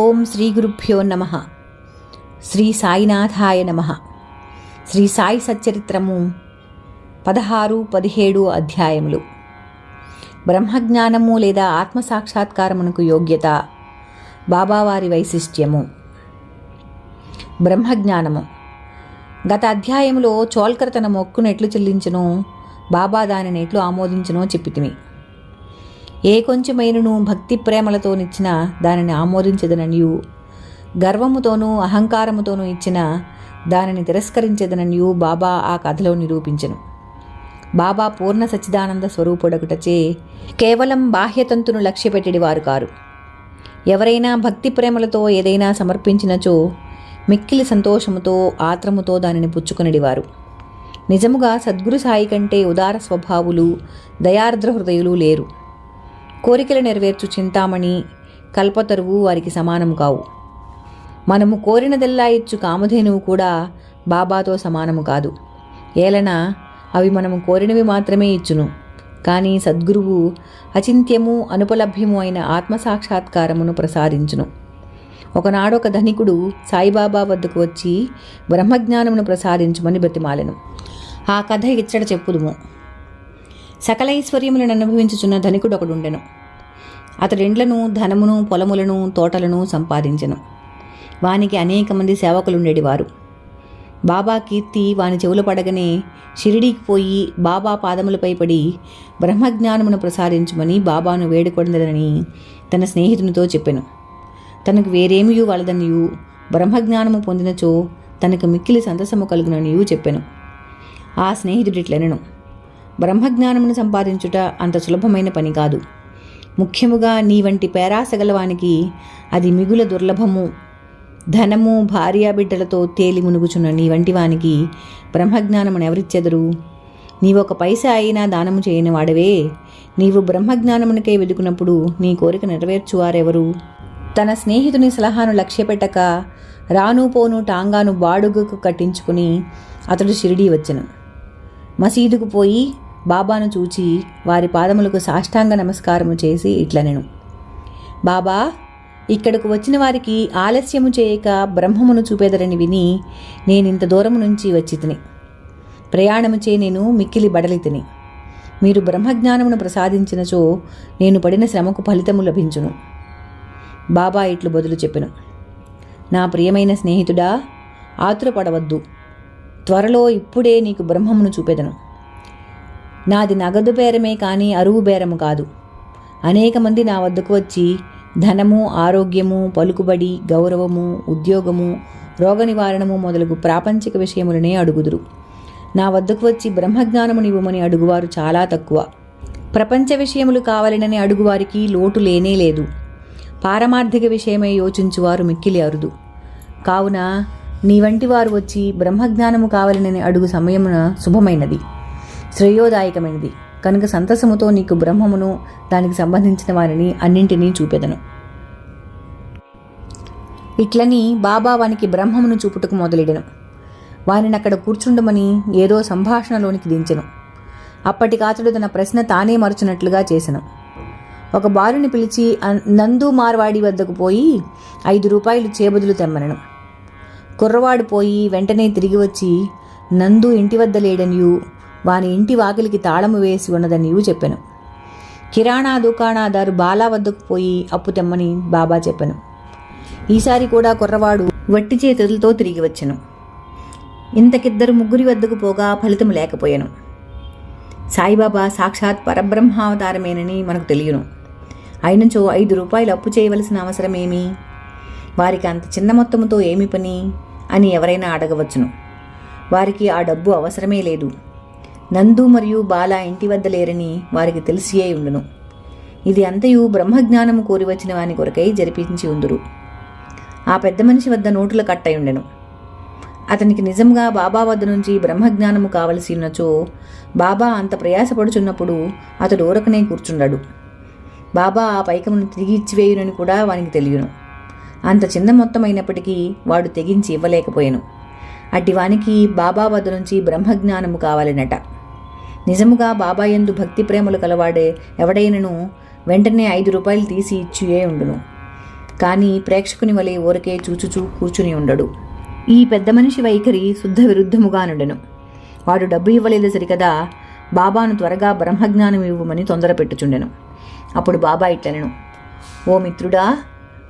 ఓం శ్రీ గురుభ్యో నమ. శ్రీ సాయినాథాయ నమ. శ్రీ సాయి సచ్చరిత్రము పదహారు పదిహేడు అధ్యాయములు. బ్రహ్మజ్ఞానము లేదా ఆత్మసాక్షాత్కారమునకు యోగ్యత బాబావారి వైశిష్ట్యము. బ్రహ్మజ్ఞానము. గత అధ్యాయములో చోల్కర్ తన మొక్కునెట్లు చెల్లించను బాబా దానిని ఎట్లు ఆమోదించనో చెప్పితిమి. ఏ కొంచెమైనను భక్తి ప్రేమలతోనిచ్చిన దానిని ఆమోదించదననియు గర్వముతోనూ అహంకారముతోనూ ఇచ్చిన దానిని తిరస్కరించదననియు బాబా ఆ కథలో నిరూపించను. బాబా పూర్ణ సచ్చిదానంద స్వరూపుడకుటచే కేవలం బాహ్యతంతును లక్ష్యపెట్టడి వారు కారు. ఎవరైనా భక్తి ప్రేమలతో ఏదైనా సమర్పించినచో మిక్కిలి సంతోషముతో ఆత్రముతో దానిని పుచ్చుకునేవారు నిజముగా సద్గురు సాయి కంటే ఉదార స్వభావులు దయార్ద్ర హృదయులు లేరు. కోరికలు నెరవేర్చు చింతామణి కల్పతరువు వారికి సమానము కావు. మనము కోరినదెల్లా ఇచ్చు కామధేనువు కూడా బాబాతో సమానము కాదు. ఏలన అవి మనము కోరినవి మాత్రమే ఇచ్చును. కానీ సద్గురువు అచింత్యము అనుపలభ్యము అయిన ఆత్మసాక్షాత్కారమును ప్రసాదించును. ఒకనాడొక ధనికుడు సాయిబాబా వద్దకు వచ్చి బ్రహ్మజ్ఞానమును ప్రసాదించమని బ్రతిమాలెను. ఆ కథ ఇచ్చట చెప్పుదుము. సకలైశ్వర్యములను అనుభవించుచున్న ధనికుడు ఒకడుండెను. అతడిండ్లను ధనమును పొలములను తోటలను సంపాదించెను. వానికి అనేక మంది సేవకులుండేటివారు బాబా కీర్తి వాని చెవులు పడగనే షిరిడీకి పోయి బాబా పాదములపై పడి బ్రహ్మజ్ఞానమును ప్రసాదించమని బాబాను వేడుకొందరని తన స్నేహితునితో చెప్పాను. తనకు వేరేమియూ వలదనియు బ్రహ్మజ్ఞానము పొందినచో తనకు మిక్కిలి సంతసము కలుగుననియూ చెప్పాను. ఆ స్నేహితుడిట్లనను. బ్రహ్మజ్ఞానమును సంపాదించుట అంత సులభమైన పని కాదు. ముఖ్యముగా నీ వంటి పేరాసగలవానికి అది మిగుల దుర్లభము. ధనము భార్యాబిడ్డలతో తేలి మునుగుచున్న నీ వంటి వానికి బ్రహ్మజ్ఞానమును ఎవరిచ్చెదరు? నీవొక పైసా అయినా దానము చేయని వాడవే. నీవు బ్రహ్మజ్ఞానమునికై వెతుకున్నప్పుడు నీ కోరిక నెరవేర్చువారెవరు? తన స్నేహితుని సలహాను లక్ష్యపెట్టక రాను పోను టాంగాను బాడుగకు కట్టించుకుని అతడు షిరిడీ వచ్చెను. మసీదుకు పోయి బాబాను చూచి వారి పాదములకు సాష్టాంగ నమస్కారము చేసి ఇట్లనెను. బాబా ఇక్కడకు వచ్చిన వారికి ఆలస్యము చేయక బ్రహ్మమును చూపెదరని విని నేనింత దూరము నుంచి వచ్చి తిని ప్రయాణము చే నేను మిక్కిలి బడలి తిని మీరు బ్రహ్మజ్ఞానమును ప్రసాదించినచో నేను పడిన శ్రమకు ఫలితము లభించును బాబా ఇట్లు బదులు చెప్పెను. నా ప్రియమైన స్నేహితుడా ఆతురపడవద్దు. త్వరలో ఇప్పుడే నీకు బ్రహ్మమును చూపెదను. నాది నగదు బేరమే కానీ అరువు బేరము కాదు. అనేక మంది నా వద్దకు వచ్చి ధనము ఆరోగ్యము పలుకుబడి గౌరవము ఉద్యోగము రోగ నివారణము మొదలగు ప్రాపంచిక విషయములనే అడుగుదురు. నా వద్దకు వచ్చి బ్రహ్మజ్ఞానము నివ్వమని అడుగువారు చాలా తక్కువ. ప్రపంచ విషయములు కావాలనని అడుగువారికి లోటు లేనే లేదు. పారమార్థిక విషయమై యోచించువారు మిక్కిలి అరుదు. కావున నీ వంటి వారు వచ్చి బ్రహ్మజ్ఞానము కావాలనని అడుగు సమయమున శుభమైనది. శ్రేయోదాయకమైనది. కనుక సంతసముతో నీకు బ్రహ్మమును దానికి సంబంధించిన వారిని అన్నింటినీ చూపెదను. ఇట్లని బాబా వానికి బ్రహ్మమును చూపుటకు మొదలెడెను. వారిని అక్కడ కూర్చుండమని ఏదో సంభాషణలోనికి దించెను. అప్పటికాతడు తన ప్రశ్న తానే మరచునట్లుగా చేసెను. ఒక బాలుని పిలిచి నందు మార్వాడి వద్దకు పోయి ఐదు రూపాయలు చేబదులు తెమ్మనను. కుర్రవాడు పోయి వెంటనే తిరిగి వచ్చి నందు ఇంటి వద్ద లేడనియు వాని ఇంటి వాకిలికి తాళము వేసి ఉన్నదని నీవు చెప్పాను. కిరాణా దుకాణాదారు బాలా వద్దకు పోయి అప్పు తెమ్మని బాబా చెప్పాను. ఈసారి కూడా కుర్రవాడు వట్టి చేతులతో తిరిగి వచ్చాను. ఇంతకిద్దరు ముగ్గురి వద్దకు పోగా ఫలితం లేకపోయాను. సాయిబాబా సాక్షాత్ పరబ్రహ్మావతారమేనని మనకు తెలియను. అయినచో ఐదు రూపాయలు అప్పు చేయవలసిన అవసరమేమి? వారికి అంత చిన్న మొత్తముతో ఏమి పని? అని ఎవరైనా అడగవచ్చును. వారికి ఆ డబ్బు అవసరమే లేదు. నందు మరియు బాల ఇంటి వద్ద లేరని వారికి తెలిసియే ఉండును. ఇది అంతయు బ్రహ్మజ్ఞానము కోరి వచ్చిన వాని కొరకై జరిపించి ఉందురు. ఆ పెద్ద మనిషి వద్ద నోటుల కట్టయుండెను అతనికి నిజంగా బాబా వద్ద నుంచి బ్రహ్మజ్ఞానము కావలసి ఉన్నచో బాబా అంత ప్రయాసపడుచున్నప్పుడు అతడు ఊరకనే కూర్చుండడు. బాబా ఆ పైకమును తిరిగి ఇచ్చివేయునని కూడా వానికి తెలియను. అంత చిన్న మొత్తం అయినప్పటికీ వాడు తెగించి ఇవ్వలేకపోయాను. అట్టి వానికి బాబా వద్ద నుంచి బ్రహ్మజ్ఞానము కావాలనట. నిజముగా బాబాయందు భక్తి ప్రేమలు కలవాడే ఎవడైనను వెంటనే ఐదు రూపాయలు తీసి ఇచ్చియే ఉండును. కానీ ప్రేక్షకుని వలె ఊరకే చూచుచూ కూర్చుని ఉండడు. ఈ పెద్ద మనిషి వైఖరి శుద్ధ విరుద్ధముగా నుండెను. వాడు డబ్బు ఇవ్వలేదు సరికదా బాబాను త్వరగా బ్రహ్మజ్ఞానం ఇవ్వమని తొందర పెట్టుచుండెను. అప్పుడు బాబా ఇట్లనెను ఓ మిత్రుడా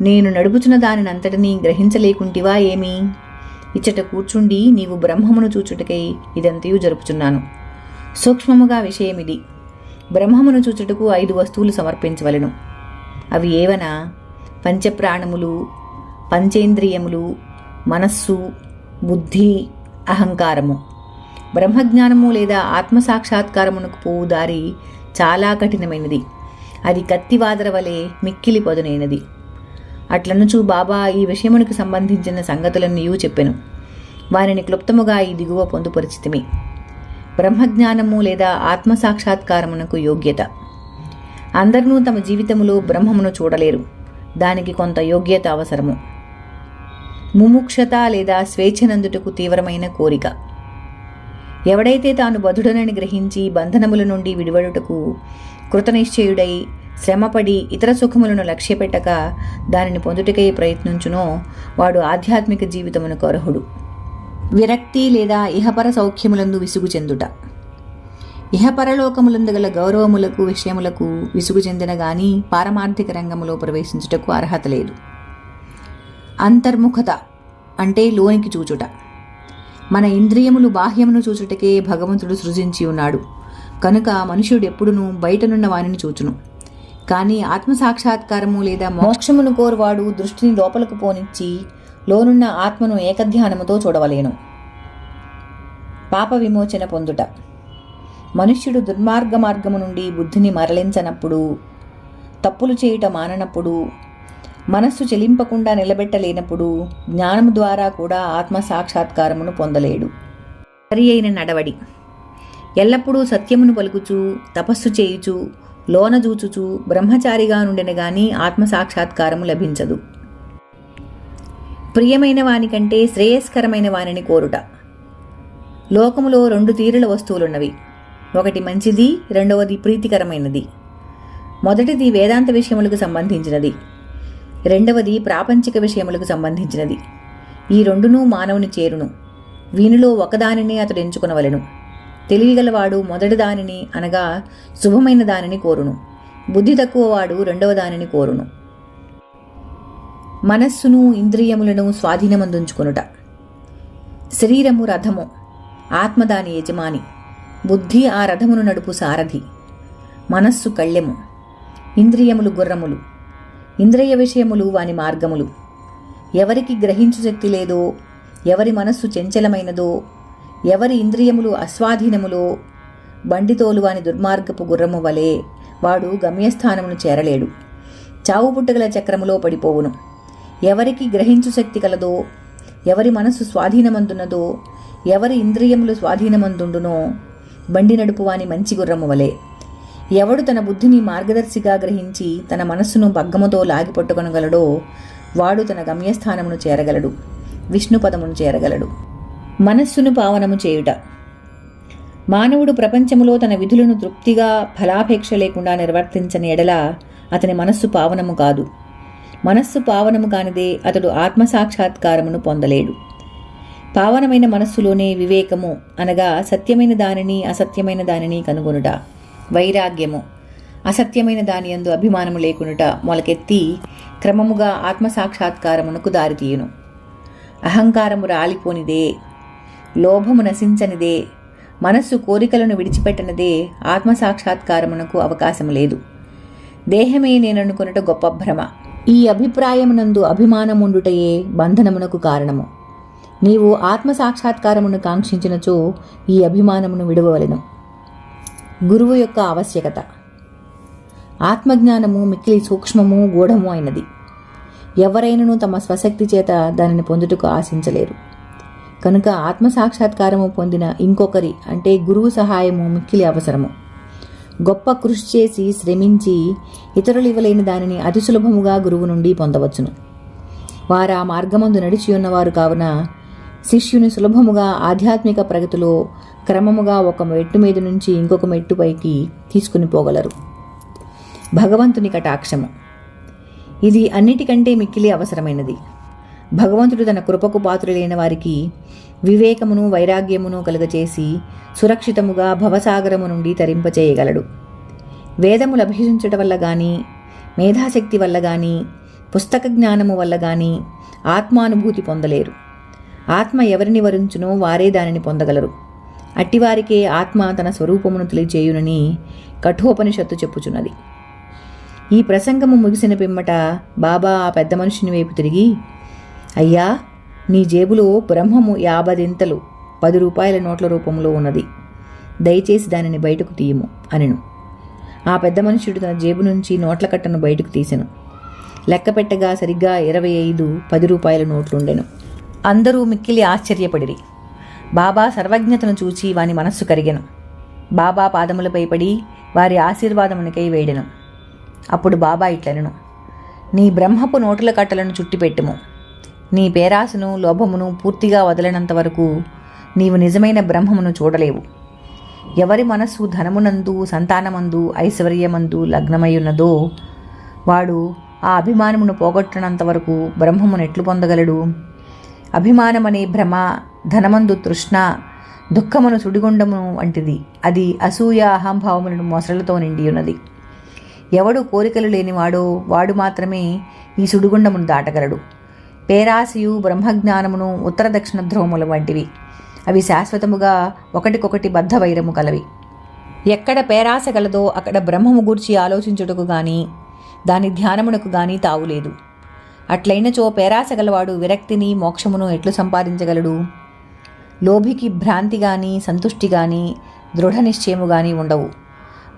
నేను నడుపుచున్న దానినంతటినీ గ్రహించలేకుంటివా ఏమి? ఇచ్చట కూర్చుండి నీవు బ్రహ్మమును చూచుటకై ఇదంతయు జరుపుచున్నాను. సూక్ష్మముగా విషయమిది. బ్రహ్మమును చూచుటకు ఐదు వస్తువులు సమర్పించవలెను. అవి ఏవనా? పంచప్రాణములు పంచేంద్రియములు మనస్సు బుద్ధి అహంకారము. బ్రహ్మజ్ఞానము లేదా ఆత్మసాక్షాత్కారమునకు పోవు దారి చాలా కఠినమైనది. అది కత్తివాదర వలె మిక్కిలి పదునైనది అట్లనుచు బాబా ఈ విషయమునకు సంబంధించిన సంగతులన్నీయూ చెప్పెను. వారిని క్లుప్తముగా ఈ దిగువ పొందుపరిచితిమి. బ్రహ్మజ్ఞానము లేదా ఆత్మసాక్షాత్కారమునకు యోగ్యత. అందరినూ తమ జీవితములో బ్రహ్మమును చూడలేరు. దానికి కొంత యోగ్యత అవసరము. ముముక్షత లేదా స్వేచ్ఛనందుటకు తీవ్రమైన కోరిక. ఎవడైతే తాను బధుడనని గ్రహించి బంధనముల నుండి విడివడుటకు కృతనిశ్చయుడై శ్రమపడి ఇతర సుఖములను లక్ష్యపెట్టక దానిని పొందుటకై ప్రయత్నించునో వాడు ఆధ్యాత్మిక జీవితమునకు అర్హుడు. విరక్తి లేదా ఇహపర సౌఖ్యములందు విసుగు చెందుట. ఇహపరలోకములందు గల గౌరవములకు విషయములకు విసుగు చెందిన గాని పారమార్థిక రంగములో ప్రవేశించుటకు అర్హత లేదు. అంతర్ముఖత అంటే లోనికి చూచుట. మన ఇంద్రియములు బాహ్యమును చూచుటకే భగవంతుడు సృజించి ఉన్నాడు. కనుక మనుషుడు ఎప్పుడునూ బయటనున్న వానిని చూచును. కానీ ఆత్మసాక్షాత్కారము లేదా మోక్షమును కోరువాడు దృష్టిని లోపలకు పోనిచ్చి లోనున్న ఆత్మను ఏకధ్యానముతో చూడవలేను. పాప విమోచన పొందుట. మనుష్యుడు దుర్మార్గ మార్గము నుండి బుద్ధిని మరలించనప్పుడు తప్పులు చేయుట మాననప్పుడు మనస్సు చెలింపకుండా నిలబెట్టలేనప్పుడు జ్ఞానము ద్వారా కూడా ఆత్మ సాక్షాత్కారమును పొందలేడు. సరి అయిన నడవడి. ఎల్లప్పుడూ సత్యమును పలుకుచు తపస్సు చేయుచు లోన జూచుచు బ్రహ్మచారిగా నుండిన గాని ఆత్మ సాక్షాత్కారము లభించదు. ప్రియమైన వానికంటే శ్రేయస్కరమైన వానిని కోరుట. లోకములో రెండు తీరుల వస్తువులున్నవి. ఒకటి మంచిది రెండవది ప్రీతికరమైనది. మొదటిది వేదాంత విషయములకు సంబంధించినది. రెండవది ప్రాపంచిక విషయములకు సంబంధించినది. ఈ రెండునూ మానవుని చేరును. వీనిలో ఒకదానిని అతడు ఎంచుకునవలెను. తెలివిగలవాడు మొదటి దానిని అనగా శుభమైన దానిని కోరును. బుద్ధి తక్కువవాడు రెండవ దానిని కోరును. మనస్సును ఇంద్రియములను స్వాధీనమందుంచుకొనుట. శరీరము రథము ఆత్మ దాని యజమాని బుద్ధి ఆ రథమును నడుపు సారథి మనస్సు కళ్ళెము ఇంద్రియములు గుర్రములు ఇంద్రియ విషయములు వాని మార్గములు ఎవరికి గ్రహించు శక్తి లేదో ఎవరి మనస్సు చంచలమైనదో ఎవరి ఇంద్రియములు అస్వాధీనములో బండితోలు వాని దుర్మార్గపు గుర్రము వలె వాడు గమ్యస్థానమును చేరలేడు. చావు పుట్టగల చక్రములో పడిపోవును. ఎవరికి గ్రహించు శక్తి కలదో ఎవరి మనస్సు స్వాధీనమందున్నదో ఎవరి ఇంద్రియములు స్వాధీనమందుండునో బండి నడుపువాని మంచి గుర్రము వలె. ఎవడు తన బుద్ధిని మార్గదర్శిగా గ్రహించి తన మనస్సును భగ్గముతో లాగిపట్టుకొనగలడో వాడు తన గమ్యస్థానమును చేరగలడు విష్ణుపదమును చేరగలడు. మనస్సును పావనము చేయుట. మానవుడు ప్రపంచములో తన విధులను తృప్తిగా ఫలాపేక్ష లేకుండా నిర్వర్తించని ఎడల అతని మనస్సు పావనము కాదు. మనస్సు పావనము కానిదే అతడు ఆత్మసాక్షాత్కారమును పొందలేడు. పావనమైన మనస్సులోనే వివేకము అనగా సత్యమైన దానిని అసత్యమైన దానిని కనుగొనుట. వైరాగ్యము అసత్యమైన దాని యందు అభిమానము లేకునుట మొలకెత్తి క్రమముగా ఆత్మసాక్షాత్కారమునకు దారితీయును అహంకారము రాలిపోనిదే లోభము నశించనిదే మనస్సు కోరికలను విడిచిపెట్టనిదే ఆత్మసాక్షాత్కారమునకు అవకాశం లేదు. దేహమే నేననుకున్నట గొప్ప భ్రమ. ఈ అభిప్రాయమునందు అభిమానముండుటయే బంధనమునకు కారణము. నీవు ఆత్మసాక్షాత్కారమును కాంక్షించినచో ఈ అభిమానమును విడవలను గురువు యొక్క ఆవశ్యకత. ఆత్మజ్ఞానము మిక్కిలి సూక్ష్మము గూఢము అయినది. ఎవరైనను తమ స్వశక్తి చేత దానిని పొందుటకు ఆశించలేరు. కనుక ఆత్మసాక్షాత్కారము పొందిన ఇంకొకరి అంటే గురువు సహాయము మిక్కిలి అవసరము. గొప్ప కృషి చేసి శ్రమించి ఇతరులు ఇవ్వలేని దానిని అతి సులభముగా గురువు నుండి పొందవచ్చును. వారు ఆ మార్గమందు నడిచి ఉన్నవారు కావున శిష్యుని సులభముగా ఆధ్యాత్మిక ప్రగతిలో క్రమముగా ఒక మెట్టు మీద నుంచి ఇంకొక మెట్టుపైకి తీసుకుని పోగలరు. భగవంతుని కటాక్షము. ఇది అన్నిటికంటే మిక్కిలి అవసరమైనది. భగవంతుడు తన కృపకు పాత్రులైన వారికి వివేకమును వైరాగ్యమును కలుగచేసి సురక్షితముగా భవసాగరము నుండి తరింపచేయగలడు. వేదములు అభ్యసించడం వల్ల కానీ మేధాశక్తి వల్ల కానీ పుస్తక జ్ఞానము వల్ల కానీ ఆత్మానుభూతి పొందలేరు. ఆత్మ ఎవరిని వరించునో వారే దానిని పొందగలరు. అట్టివారికే ఆత్మ తన స్వరూపమును తెలియచేయునని కఠోపనిషత్తు చెప్పుచున్నది. ఈ ప్రసంగము ముగిసిన పిమ్మట బాబా ఆ పెద్ద మనుషుని వైపు తిరిగి అయ్యా నీ జేబులో బ్రహ్మము యాభదింతలు పది రూపాయల నోట్ల రూపంలో ఉన్నది. దయచేసి దానిని బయటకు తీయము అనెను. ఆ పెద్ద మనుషుడు తన జేబు నుంచి నోట్ల కట్టను బయటకు తీసెను. లెక్క పెట్టగా సరిగ్గా ఇరవై ఐదు పది రూపాయల నోట్లుండెను. అందరూ మిక్కిలి ఆశ్చర్యపడిరి. బాబా సర్వజ్ఞతను చూచి వాని మనస్సు కరిగెను. బాబా పాదములపై పడి వారి ఆశీర్వాదమునికై వేడెను. అప్పుడు బాబా ఇట్లనెను. నీ బ్రహ్మపు నోటుల కట్టలను చుట్టిపెట్టుము. నీ పేరాశను లోభమును పూర్తిగా వదలనంత వరకు నీవు నిజమైన బ్రహ్మమును చూడలేవు. ఎవరి మనస్సు ధనమునందు సంతానమందు ఐశ్వర్యమందు లగ్నమయ్యున్నదో వాడు ఆ అభిమానమును పోగొట్టనంత వరకు బ్రహ్మమును ఎట్లు పొందగలడు? అభిమానమనే భ్రమ ధనమందు తృష్ణ దుఃఖమును సుడిగుండము వంటిది. అది అసూయ అహంభావములను మొసలతో నిండి ఉన్నది ఎవడు కోరికలు లేనివాడో వాడు మాత్రమే ఈ సుడిగుండమును దాటగలడు. పేరాశయు బ్రహ్మజ్ఞానమును ఉత్తర దక్షిణ ధ్రువముల వంటివి. అవి శాశ్వతముగా ఒకటికొకటి బద్ధ వైరము కలవి. ఎక్కడ పేరాశ గలదో అక్కడ బ్రహ్మము గూర్చి ఆలోచించుటకు గాని దాని ధ్యానమునకు గాని తావులేదు అట్లయినచో పేరాశ గలవాడు విరక్తిని మోక్షమును ఎట్లు సంపాదించగలడు? లోభికి భ్రాంతి గాని సంతుష్టి గాని దృఢ నిశ్చయము గాని ఉండవు.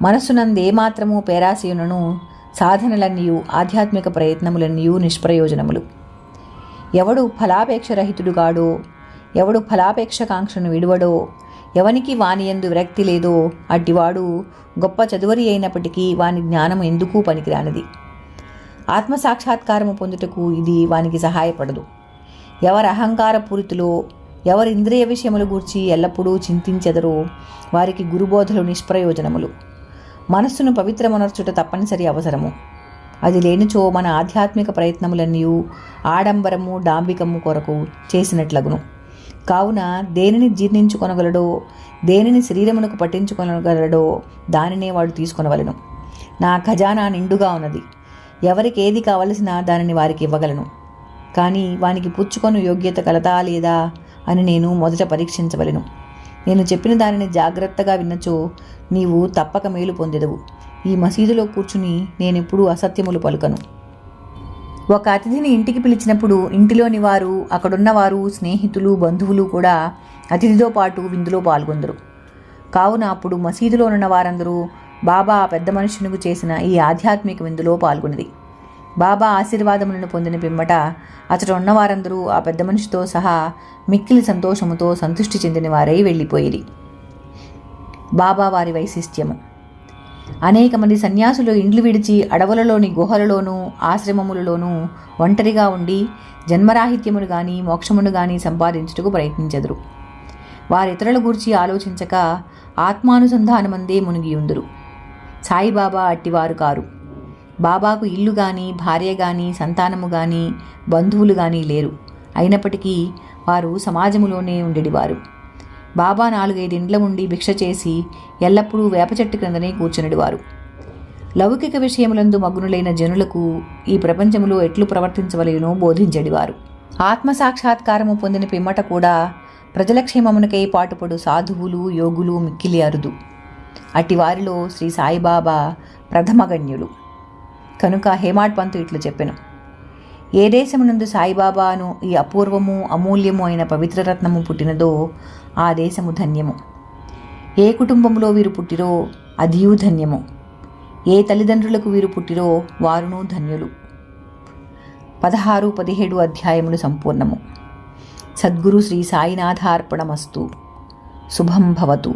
మనస్సునందేమాత్రము పేరాశయునను సాధనలన్నీయు ఆధ్యాత్మిక ప్రయత్నములన్నీయు నిష్ప్రయోజనములు. ఎవడు ఫలాపేక్షరహితుడుగాడో ఎవడు ఫలాపేక్షకాంక్షను విడువడో ఎవనికి వాని ఎందు విరక్తి లేదో అట్టివాడు గొప్ప చదువరి అయినప్పటికీ వాని జ్ఞానం ఎందుకు పనికిరానిది? ఆత్మసాక్షాత్కారము పొందుటకు ఇది వానికి సహాయపడదు. ఎవరి అహంకార పూరితులో ఎవరి ఇంద్రియ విషయములు గూర్చి ఎల్లప్పుడూ చింతించెదరో వారికి గురుబోధలు నిష్ప్రయోజనములు. మనస్సును పవిత్రమునర్చుట తప్పనిసరి అవసరము. అది లేనిచో మన ఆధ్యాత్మిక ప్రయత్నములన్నీ ఆడంబరము డాంబికము కొరకు చేసినట్లగును. కావున దేనిని జీర్ణించుకొనగలడో దేనిని శరీరమునకు పట్టించుకొనగలడో దానినే వాడు తీసుకొనవలను. నా ఖజానా నిండుగా ఉన్నది. ఎవరికి ఏది కావలసిన దానిని వారికి ఇవ్వగలను. కానీ వానికి పుచ్చుకొను యోగ్యత కలదా లేదా అని నేను మొదట పరీక్షించవలను. నేను చెప్పిన దానిని జాగ్రత్తగా విన్నచో నీవు తప్పక మేలు పొందెదవు. ఈ మసీదులో కూర్చుని నేనెప్పుడూ అసత్యములు పలుకను. ఒక అతిథిని ఇంటికి పిలిచినప్పుడు ఇంటిలోని వారు అక్కడున్నవారు స్నేహితులు బంధువులు కూడా అతిథితో పాటు విందులో పాల్గొందరు. కావున అప్పుడు మసీదులో ఉన్న వారందరూ బాబా ఆ పెద్ద మనుషునికి చేసిన ఈ ఆధ్యాత్మిక విందులో పాల్గొనిది బాబా ఆశీర్వాదములను పొందిన పిమ్మట అతడు ఉన్నవారందరూ ఆ పెద్ద మనిషితో సహా మిక్కిలి సంతోషముతో సంతృష్టి చెందిన వారై వెళ్ళిపోయిరి. బాబా వారి వైశిష్ట్యము. అనేక మంది సన్యాసులు ఇండ్లు విడిచి అడవులలోని గుహలలోనూ ఆశ్రమములలోనూ ఒంటరిగా ఉండి జన్మరాహిత్యమును గాని మోక్షమును గాని సంపాదించుటకు ప్రయత్నించెదరు. వారితరుల గూర్చి ఆలోచించక ఆత్మానుసంధానమందే మునిగియుందురు. సాయిబాబా అట్టివారు కారు. బాబాకు ఇల్లు కానీ భార్య కానీ సంతానము కానీ బంధువులు కానీ లేరు. అయినప్పటికీ వారు సమాజములోనే ఉండేవారు బాబా నాలుగైదిండ్ల ఉండి భిక్ష చేసి ఎల్లప్పుడూ వేప చెట్టు క్రిందనే కూర్చునిడివారు. లౌకిక విషయములందు మగ్నులైన జనులకు ఈ ప్రపంచములో ఎట్లు ప్రవర్తించవలేనో బోధించడివారు. ఆత్మసాక్షాత్కారము పొందిన పిమ్మట కూడా ప్రజల క్షేమమునకై పాటుపడు సాధువులు యోగులు మిక్కిలి అరుదు. అట్టి వారిలో శ్రీ సాయిబాబా ప్రథమగణ్యులు. కనుక హేమాడ్ పంతు ఇట్లు చెప్పెను. ఏ దేశమునందు సాయిబాబాను ఈ అపూర్వము అమూల్యము అయిన పవిత్రరత్నము పుట్టినదో ఆ దేశము ధన్యము. ఏ కుటుంబంలో వీరు పుట్టిరో అదియు ధన్యము. ఏ తల్లిదండ్రులకు వీరు పుట్టిరో వారును ధన్యులు. పదహారు పదిహేడు అధ్యాయములు సంపూర్ణము. సద్గురు శ్రీ సాయినాథార్పణమస్తు. శుభం భవతు.